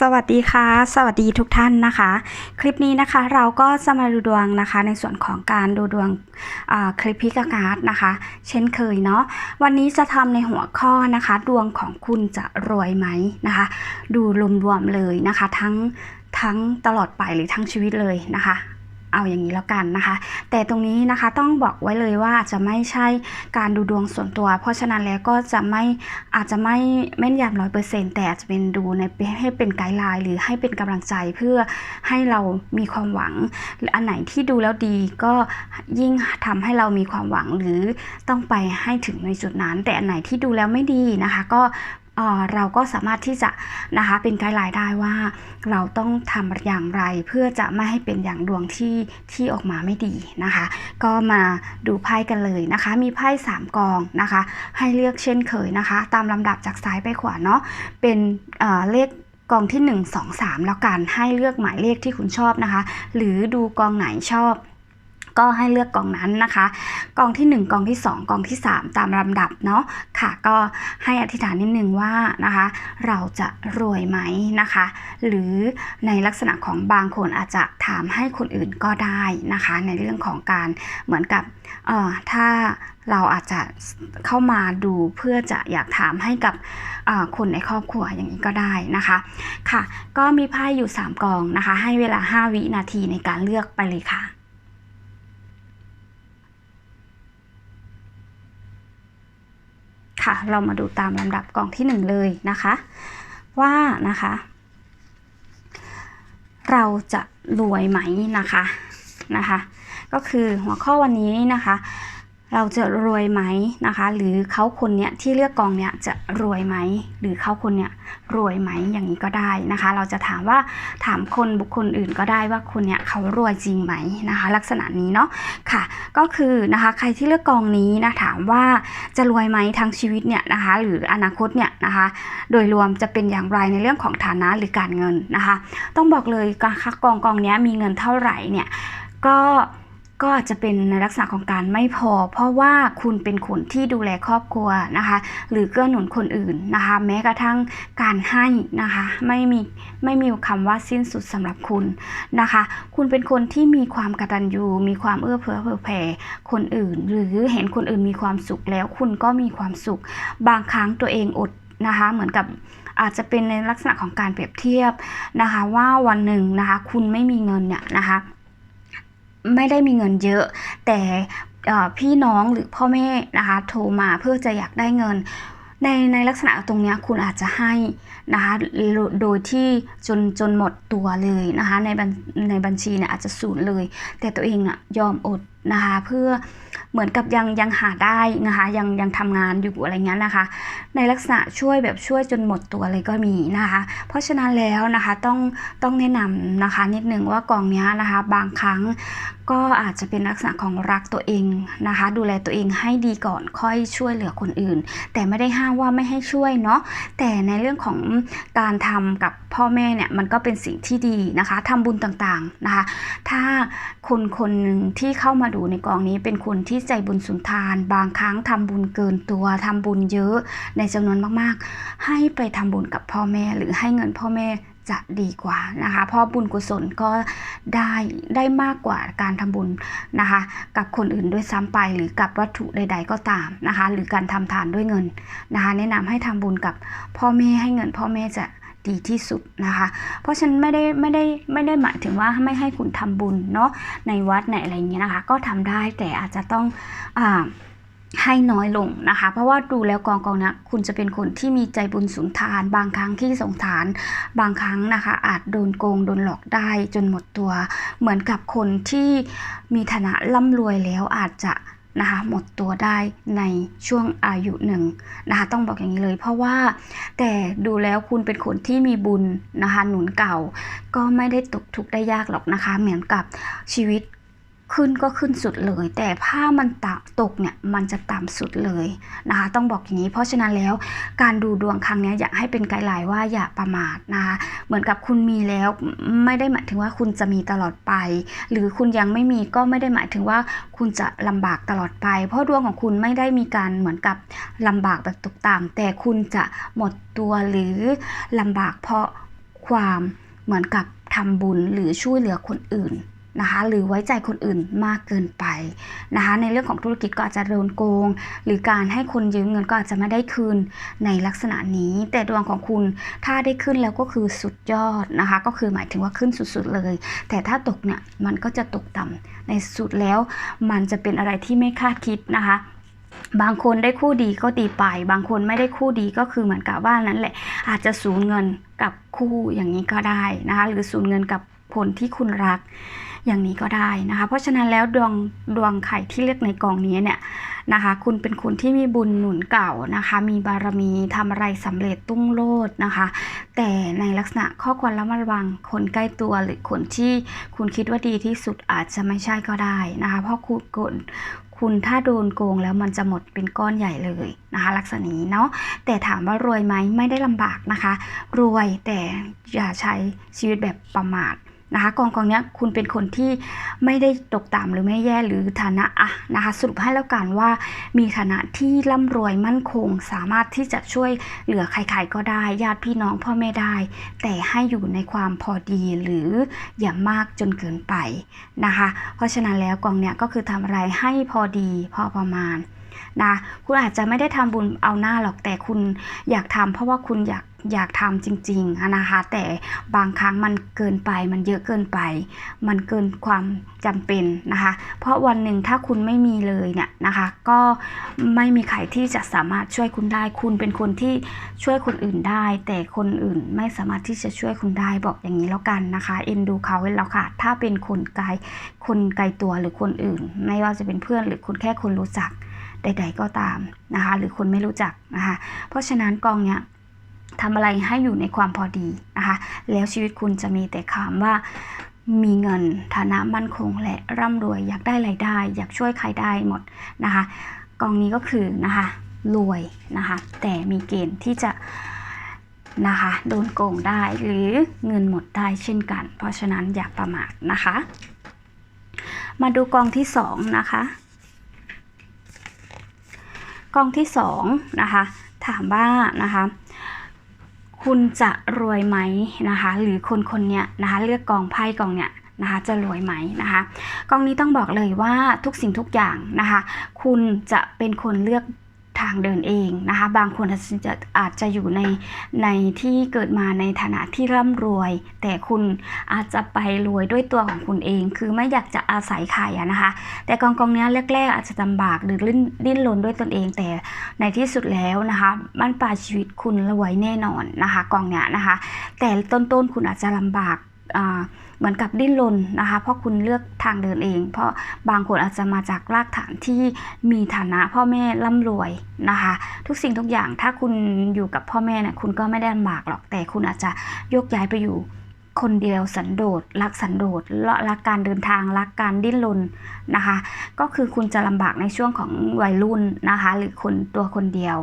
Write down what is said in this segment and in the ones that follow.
สวัสดีค่ะ สวัสดีทุกท่านนะคะ คลิปนี้นะคะเราก็จะมาดูดวงนะคะในส่วนของการดูดวงคลิปพิกาการ์ดนะคะ เช่นเคยเนาะวันนี้จะทำในหัวข้อนะคะ ดวงของคุณจะรวยไหมนะคะ ดูรวมๆเลยนะคะ ทั้งทั้งตลอดไปหรือทั้งชีวิตเลยนะคะ เอาอย่างนี้แล้วกันนะคะ แต่ตรงนี้นะคะต้องบอกไว้เลยว่าจะไม่ใช่การดูดวงส่วนตัว เพราะฉะนั้นแล้วก็จะไม่อาจจะไม่แม่นยำร้อยเปอร์เซ็นต์แต่อาจจะเป็นดูในให้เป็นไกด์ไลน์หรือให้เป็นกำลังใจเพื่อให้เรามีความหวังหรืออันไหนที่ดูแล้วดีก็ยิ่งทำให้เรามีความหวังหรือต้องไปให้ถึงในจุดนั้น แต่อันไหนที่ดูแล้วไม่ดีนะคะ ก็ เราก็สามารถที่จะนะคะเป็นไกด์ไลน์ได้ว่า เราต้องทำอย่างไรเพื่อจะไม่ให้เป็นอย่างดวงที่ที่ออกมาไม่ดีนะคะ ก็มาดูไพ่กันเลยนะคะ มีไพ่สามกองนะคะ ให้เลือกเช่นเคยนะคะ ตามลำดับจากซ้ายไปขวาเนาะเป็นเอ่อเลขกองที่ 1 2 3 แล้วกันให้เลือกหมายเลขที่คุณชอบนะคะ หรือดูกองไหนชอบ ก็ให้เลือกกองนั้นนะคะ กองที่ 1 กองที่ 2 กองที่ 3 ตามลำดับเนาะค่ะ ก็ให้อธิษฐานนิดนึงว่านะคะ เราจะรวยไหมนะคะ หรือในลักษณะของบางคนอาจจะถามให้คนอื่นก็ได้นะคะ ในเรื่องของการเหมือนกับเอ่อถ้าเราอาจจะเข้ามาดูเพื่อจะอยากถามให้กับคนในครอบครัวอย่างนี้ก็ได้นะคะค่ะ ก็มีไพ่อยู่ 3 กองนะคะ ให้เวลา 5 วินาทีในการเลือกไปเลยค่ะ ค่ะ เรามาดูตามลำดับกล่องที่หนึ่งเลยนะคะ ว่านะคะ เราจะรวยไหมนะคะนะคะ ก็คือหัวข้อวันนี้นะคะ เราจะรวยไหมนะคะ หรือเขาคนเนี้ยที่เลือกกองเนี้ยจะรวยไหม หรือเขาคนเนี้ยรวยไหมอย่างนี้ก็ได้นะคะ เราจะถามว่าถามคนบุคคลอื่นก็ได้ว่าคนเนี้ยเขารวยจริงไหมนะคะ ลักษณะนี้เนาะค่ะ ก็คือนะคะใครที่เลือกกองนี้นะถามว่าจะรวยไหมทั้งชีวิตเนี่ยนะคะ หรืออนาคตเนี่ยนะคะ โดยรวมจะเป็นอย่างไรในเรื่องของฐานะหรือการเงินนะคะ ต้องบอกเลยการคักกองกองเนี้ยมีเงินเท่าไหร่เนี่ยก็ ก็อาจจะเป็นในลักษณะของการไม่พอ เพราะว่าคุณเป็นคนที่ดูแลครอบครัวนะคะ หรือเกื้อหนุนคนอื่นนะคะ แม้กระทั่งการให้นะคะ ไม่มีไม่มีคำว่าสิ้นสุดสำหรับคุณนะคะ คุณเป็นคนที่มีความกตัญญูมีความเอื้อเฟื้อเผื่อแผ่คนอื่น หรือเห็นคนอื่นมีความสุขแล้วคุณก็มีความสุข บางครั้งตัวเองอดนะคะ เหมือนกับอาจจะเป็นในลักษณะของการเปรียบเทียบนะคะ ว่าวันหนึ่งนะคะ คุณไม่มีเงินเนี่ยนะคะ ไม่ได้มีเงินเยอะ แต่พี่น้องหรือพ่อแม่นะคะโทรมาเพื่อจะอยากได้เงิน ในในลักษณะตรงนี้คุณอาจจะให้นะคะโดยที่จนจนหมดตัวเลยนะคะในบัญในบัญชีเนี่ยอาจจะศูนย์เลย แต่ตัวเองน่ะยอมอดนะคะเพื่อเหมือนกับยังยังหาได้นะคะยังยังทำงานอยู่อะไรเงี้ยนะคะ ในลักษณะช่วยแบบช่วยจนหมดตัวเลยก็มีนะคะ เพราะฉะนั้นแล้วนะคะต้องต้องแนะนำนะคะนิดนึงว่ากองเนี้ยนะคะบางครั้ง ก็อาจจะเป็นลักษณะของรักตัวเองนะคะ ดูแลตัวเองให้ดีก่อนค่อยช่วยเหลือคนอื่น แต่ไม่ได้ห้ามว่าไม่ให้ช่วยเนาะแต่ในเรื่องของการทำกับพ่อแม่เนี่ยมันก็เป็นสิ่งที่ดีนะคะทำบุญต่างๆนะคะ ถ้าคนคนหนึ่งที่เข้ามาดูในกองนี้เป็นคนที่ใจบุญสุนทาน บางครั้งทำบุญเกินตัวทำบุญเยอะในจำนวนมากๆ ให้ไปทำบุญกับพ่อแม่หรือให้เงินพ่อแม่ จะดีกว่านะคะ เพราะบุญกุศลก็ได้ได้มากกว่าการทำบุญนะคะ กับคนอื่นด้วยซ้ำไปหรือกับวัตถุใด ๆ ก็ตามนะคะ หรือการทำทานด้วยเงินนะคะ แนะนำให้ทำบุญกับพ่อแม่ให้เงินพ่อแม่จะดีที่สุดนะคะ เพราะฉันไม่ได้ไม่ได้ไม่ได้หมายถึงว่าไม่ให้คุณทำบุญเนาะในวัดในอะไรอย่างเงี้ยนะคะ ก็ทำได้แต่อาจจะต้องอ่า ให้น้อยลงนะคะ เพราะว่าดูแล้วกองกองนะคุณจะเป็นคนที่มีใจบุญสุนทาน บางครั้งที่สงสาร บางครั้งนะคะ อาจโดนโกงโดนหลอกได้จนหมดตัว เหมือนกับคนที่มีฐานะร่ำรวยแล้วอาจจะนะคะหมดตัวได้ในช่วงอายุหนึ่งนะคะต้องบอกอย่างนี้เลยเพราะว่าแต่ดูแล้วคุณเป็นคนที่มีบุญนะคะหนุนเก่า ก็ไม่ได้ตกทุกข์ได้ยากหรอกนะคะ เหมือนกับชีวิตขึ้นก็ขึ้นสุดเลย แต่ถ้ามันตะ ตกเนี่ยมันจะต่ำสุดเลยนะคะ ต้องบอกอย่างนี้ เพราะฉะนั้นแล้วการดูดวงครั้งนี้อยากให้เป็นไกด์ไลน์ว่าอย่าประมาทนะคะเหมือนกับคุณมีแล้วไม่ได้หมายถึงว่าคุณจะมีตลอดไป หรือคุณยังไม่มีก็ไม่ได้หมายถึงว่าคุณจะลำบากตลอดไป เพราะดวงของคุณไม่ได้มีการเหมือนกับลำบากแบบตกต่ำแต่คุณจะหมดตัวหรือลำบากเพราะความเหมือนกับทำบุญหรือช่วยเหลือคนอื่น นะคะหรือไว้ใจคนอื่นมากเกินไปนะคะในเรื่องของธุรกิจก็อาจจะโดนโกง หรือการให้คนยืมเงินก็อาจจะไม่ได้คืนในลักษณะนี้ แต่ดวงของคุณถ้าได้ขึ้นแล้วก็คือสุดยอดนะคะก็คือหมายถึงว่าขึ้นสุดๆเลย แต่ถ้าตกเนี่ยมันก็จะตกต่ำในสุดแล้วมันจะเป็นอะไรที่ไม่คาดคิดนะคะบางคนได้คู่ดีก็ดีไป บางคนไม่ได้คู่ดีก็คือเหมือนกับว่านั้นแหละ อาจจะสูญเงินกับคู่อย่างนี้ก็ได้นะคะ หรือสูญเงินกับคนที่คุณรัก อย่างนี้ก็ได้นะคะ เพราะฉะนั้นแล้วดวงดวงไข่ที่เลือกในกองนี้เนี่ยนะคะ คุณเป็นคนที่มีบุญหนุนเก่านะคะ มีบารมีทำอะไรสำเร็จตุ้งโลดนะคะ แต่ในลักษณะข้อควรระมัดระวังคนใกล้ตัวหรือคนที่คุณคิดว่าดีที่สุดอาจจะไม่ใช่ก็ได้นะคะ เพราะคุณกนคุณถ้าโดนโกงแล้วมันจะหมดเป็นก้อนใหญ่เลยนะคะ ลักษณะนี้เนาะแต่ถามว่ารวยไหมไม่ได้ลำบากนะคะ รวยแต่อย่าใช้ชีวิตแบบประมาท นะคะกองกองเนี้ยคุณเป็นคนที่ไม่ได้ตกต่ำหรือไม่แย่หรือฐานะอะนะคะสรุปให้แล้วกันว่ามีฐานะที่ร่ำรวยมั่นคง สามารถที่จะช่วยเหลือใครๆก็ได้ ญาติพี่น้องพ่อแม่ได้ แต่ให้อยู่ในความพอดีหรืออย่ามากจนเกินไปนะคะ เพราะฉะนั้นแล้วกองเนี้ยก็คือทำอะไรให้พอดีพอประมาณนะคุณอาจจะไม่ได้ทำบุญเอาหน้าหรอกแต่คุณอยากทำเพราะว่าคุณอยาก อยากทำจริงๆนะคะ แต่บางครั้งมันเกินไป มันเยอะเกินไป มันเกินความจำเป็นนะคะ เพราะวันหนึ่งถ้าคุณไม่มีเลยเนี่ยนะคะ ก็ไม่มีใครที่จะสามารถช่วยคุณได้ คุณเป็นคนที่ช่วยคนอื่นได้ แต่คนอื่นไม่สามารถที่จะช่วยคุณได้บอกอย่างนี้แล้วกันนะคะเอ็นดูเขาไว้แล้วค่ะ ถ้าเป็นคนไกลคนไกลตัวหรือคนอื่น ไม่ว่าจะเป็นเพื่อนหรือคนแค่คนรู้จักใด ๆ ก็ตามนะคะ หรือคนไม่รู้จักนะคะ เพราะฉะนั้นกองเนี้ย ทำอะไรให้อยู่ในความพอดีนะคะแล้วชีวิตคุณจะมีแต่คำว่ามีเงินฐานะมั่นคงและร่ำรวย อยากได้ไรายได้ อยากช่วยใครได้หมดนะคะกองนี้ก็คือนะคะรวยนะคะแต่มีเกณฑ์ที่จะนะคะโดนโกงได้หรือเงินหมดได้เช่นกัน เพราะฉะนั้นอย่าประมาทนะคะ มาดูกองที่สองนะคะกองที่สองนะคะถามว่านะคะ คุณจะรวยไหมนะคะ หรือคนคนเนี้ยนะคะเลือกกองไพ่กองเนี้ยนะคะจะรวยไหมนะคะ กองนี้ต้องบอกเลยว่าทุกสิ่งทุกอย่างนะคะ คุณจะเป็นคนเลือก ทางเดินเองนะคะบางคนอาจจะอาจจะอยู่ในในที่เกิดมาในฐานะที่ร่ำรวย แต่คุณอาจจะไปรวยด้วยตัวของคุณเอง คือไม่อยากจะอาศัยใครนะคะ แต่กองกองเนี้ยแรก ๆ อาจจะลำบากหรือดิ้นดิ้นรนด้วยตนเอง แต่ในที่สุดแล้วนะคะบ้านปลายชีวิตคุณรวยแน่นอนนะคะ กองเนี้ยนะคะ แต่ต้นๆคุณอาจจะลำบาก เหมือนกับดิ้นรนนะคะ เพราะคุณเลือกทางเดินเอง เพราะบางคนอาจจะมาจากรากฐานที่มีฐานะพ่อแม่ร่ำรวยนะคะ ทุกสิ่งทุกอย่างถ้าคุณอยู่กับพ่อแม่เนี่ยคุณก็ไม่ได้ลำบากหรอก แต่คุณอาจจะโยกย้ายไปอยู่คนเดียวสันโดษรักสันโดษรักการเดินทางรักการดิ้นรนนะคะ ก็คือคุณจะลำบากในช่วงของวัยรุ่นนะคะ หรือคนตัวคนเดียว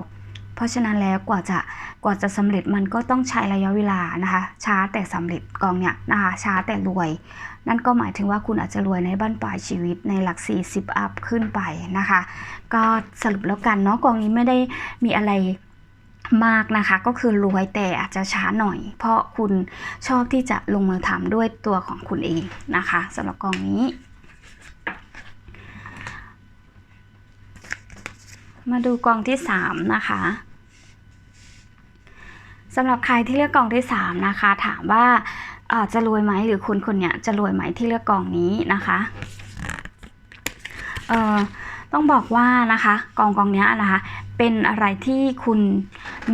เพราะฉะนั้นแล้วกว่าจะกว่าจะสำเร็จมันก็ต้องใช้ระยะเวลานะคะ ช้าแต่สำเร็จกองเนี่ยนะคะช้าแต่รวย นั่นก็หมายถึงว่าคุณอาจจะรวยในบ้านปลายชีวิตในหลัก 40 อัพขึ้นไปนะคะ ก็สรุปแล้วกันเนาะกองนี้ไม่ได้มีอะไรมากนะคะก็คือรวยแต่อาจจะช้าหน่อย เพราะคุณชอบที่จะลงมือทำด้วยตัวของคุณเองนะคะสำหรับกองนี้ มาดูกองที่สามนะคะสำหรับใครที่เลือกกองที่สามนะคะ ถามว่าอ่อจะรวยไหมหรือคุณคนเนี้ยจะรวยไหมที่เลือกกองนี้นะคะเอ่อต้องบอกว่านะคะกองกองเนี้ยนะคะ เป็นอะไรที่คุณ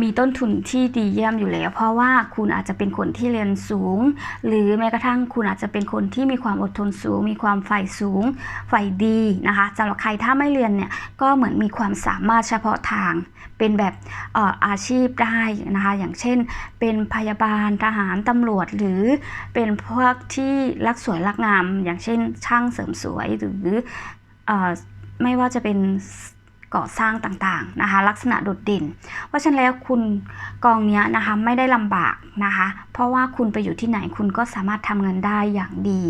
มีต้นทุนที่ดีเยี่ยมอยู่แล้ว เพราะว่าคุณอาจจะเป็นคนที่เรียนสูง หรือแม้กระทั่งคุณอาจจะเป็นคนที่มีความอดทนสูง มีความใฝ่สูงใฝ่ดีนะคะสำหรับใครถ้าไม่เรียนเนี่ยก็เหมือนมีความสามารถเฉพาะทาง เป็นแบบอออาชีพได้นะคะอย่างเช่น เป็นพยาบาลทหารตำรวจหรือเป็นพวกที่รักสวยรักงาม อย่างเช่น ช่างเสริมสวยหรือออไม่ว่าจะเป็น ก่อสร้างต่างๆนะคะ ลักษณะโดดเด่น เพราะฉะนั้นแล้วคุณกองเนี้ยนะคะไม่ได้ลำบากนะคะ เพราะว่าคุณไปอยู่ที่ไหนคุณก็สามารถทำเงินได้อย่างดี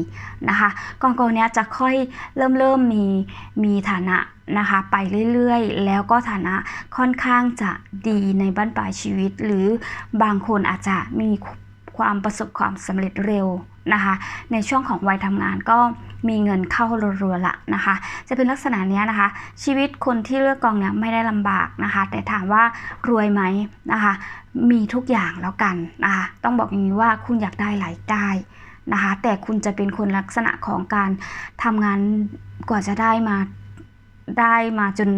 นะคะ กองกองเนี้ยจะค่อยเริ่มเริ่มมีมีฐานะนะคะไปเรื่อยๆ แล้วก็ฐานะค่อนข้างจะดีในบ้านปลายชีวิต หรือบางคนอาจจะมีคความประสบความสำเร็จเร็วนะคะ ในช่วงของวัยทำงานก็ มีเงินเข้ารัวๆละนะคะ จะเป็นลักษณะเนี้ยนะคะ ชีวิตคนที่เลือกกองเนี่ยไม่ได้ลำบากนะคะ แต่ถามว่ารวยไหมนะคะ มีทุกอย่างแล้วกันนะคะต้องบอกอย่างนี้ว่าคุณอยากได้หลายได้นะคะ แต่คุณจะเป็นคนลักษณะของการทำงานกว่าจะได้มาได้มาจน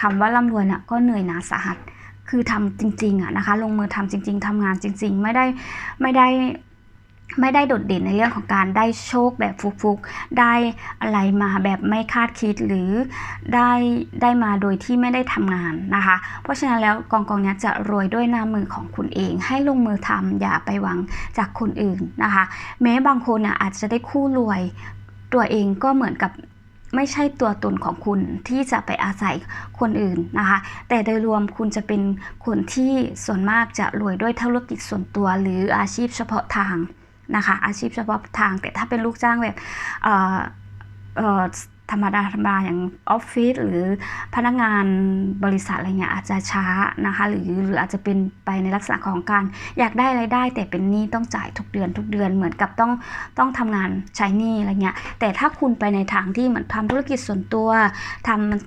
คำว่าร่ำรวยน่ะก็เหนื่อยหนาสาหัสคือทำจริงๆอะนะคะ ลงมือทำจริง ๆทำงานจริง ๆ ไม่ได้ไม่ได้ ไม่ได้โดดเด่นในเรื่องของการได้โชคแบบฟุกๆ ได้อะไรมาแบบไม่คาดคิดหรือได้ได้มาโดยที่ไม่ได้ทำงานนะคะ เพราะฉะนั้นแล้วกองกองนี้จะรวยด้วยหน้ามือของคุณเอง ให้ลงมือทำอย่าไปหวังจากคนอื่นนะคะ แม้บางคนอาจจะได้คู่รวยตัวเองก็เหมือนกับไม่ใช่ตัวตนของคุณที่จะไปอาศัยคนอื่นนะคะ แต่โดยรวมคุณจะเป็นคนที่ส่วนมากจะรวยด้วยธุรกิจส่วนตัวหรืออาชีพเฉพาะทาง นะคะ อาชีพเฉพาะทาง แต่ถ้าเป็นลูกจ้างแบบธรรมดาธรรมดาอย่างออฟฟิศหรือพนักงานบริษัทอะไรเงี้ยอาจจะช้านะคะ หรือหรืออาจจะเป็นไปในลักษณะของการอยากได้รายได้ แต่เป็นหนี้ต้องจ่ายทุกเดือนทุกเดือนเหมือนกับต้องต้องทำงานใช้หนี้อะไรเงี้ยแต่ถ้าคุณไปในทางที่เหมือนทำธุรกิจส่วนตัวทำอ่า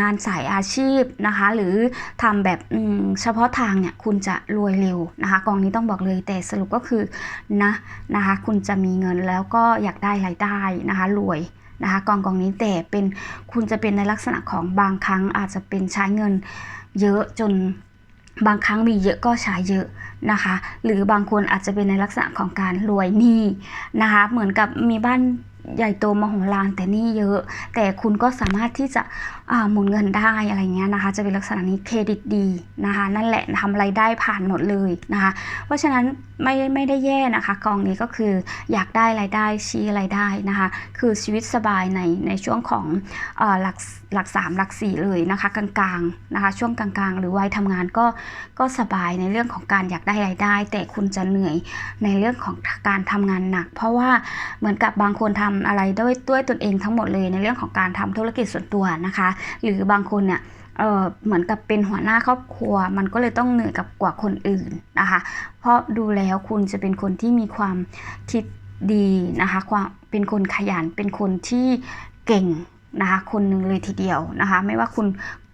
งานสายอาชีพนะคะ หรือทำแบบเฉพาะทางเนี่ยคุณจะรวยเร็วนะคะ กองนี้ต้องบอกเลยแต่สรุปก็คือนะนะคะคุณจะมีเงินแล้วก็อยากได้รายได้นะคะรวยนะคะกองกองนี้แต่เป็นคุณจะเป็นในลักษณะของบางครั้งอาจจะเป็นใช้เงินเยอะจนบางครั้งมีเยอะก็ใช้เยอะนะคะ หรือบางคนอาจจะเป็นในลักษณะของการรวยหนี้นะคะ เหมือนกับมีบ้าน ใหญ่โตมโหฬารแต่นี่เยอะ แต่คุณก็สามารถที่จะอ่าหมุนเงินได้อะไรเงี้ยนะคะ จะเป็นลักษณะนี้เครดิตดีนะคะ นั่นแหละทำไรายได้ผ่านหมดเลยนะคะ เพราะฉะนั้น ไม่ไม่ได้แย่นะคะกองนี้ก็คืออยากได้รายได้ชี้รายได้นะคะ คือชีวิตสบายในในช่วงของหลักหลักสามหลักสี่เลยนะคะ กลางๆนะคะ ช่วงกลางๆ หรือวัยทำงานก็ก็สบายในเรื่องของการอยากได้รายได้ แต่คุณจะเหนื่อยในเรื่องของการทำงานหนัก เพราะว่าเหมือนกับบางคนทำอะไรด้วยด้วยตนเองทั้งหมดเลยในเรื่องของการทำธุรกิจส่วนตัวนะคะ หรือบางคนเนี่ย เออเหมือนกับเป็นหัวหน้าครอบครัว มันก็เลยต้องเหนื่อยกับกว่าคนอื่นนะคะ เพราะดูแล้วคุณจะเป็นคนที่มีความคิดดีนะคะความเป็นคนขยันเป็นคนที่เก่งนะคะคนหนึ่งเลยทีเดียวนะคะ ไม่ว่าคุณ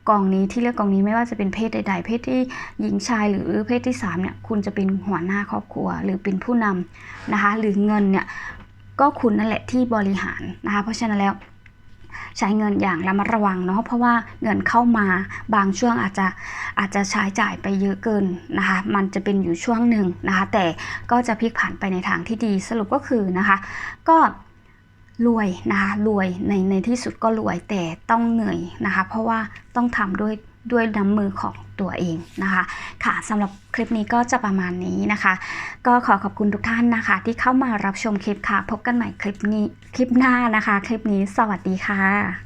กองนี้ที่เลือกกองนี้ไม่ว่าจะเป็นเพศใด ๆ เพศที่หญิงชายหรือเพศที่สามเนี่ยคุณจะเป็นหัวหน้าครอบครัว หรือเป็นผู้นำนะคะหรือเงินเนี่ยก็คุณนั่นแหละที่บริหารนะคะเพราะฉะนั้นแล้ว ใช้เงินอย่างระมัดระวังเนาะเพราะว่าเงินเข้ามาบางช่วงอาจจะอาจจะใช้จ่ายไปเยอะเกินนะคะมันจะเป็นอยู่ช่วงหนึ่งนะคะแต่ก็จะพลิกผันไปในทางที่ดีสรุปก็คือนะคะก็รวยนะคะรวยในในที่สุดก็รวยแต่ต้องเหนื่อยนะคะเพราะว่าต้องทำด้วยด้วยน้ำมือของ ตัวเองนะคะ ค่ะสำหรับคลิปนี้ก็จะประมาณนี้นะคะ ก็ขอขอบคุณทุกท่านนะคะ ที่เข้ามารับชมคลิปค่ะ พบกันใหม่คลิปนี้คลิปหน้านะคะ คลิปนี้สวัสดีค่ะ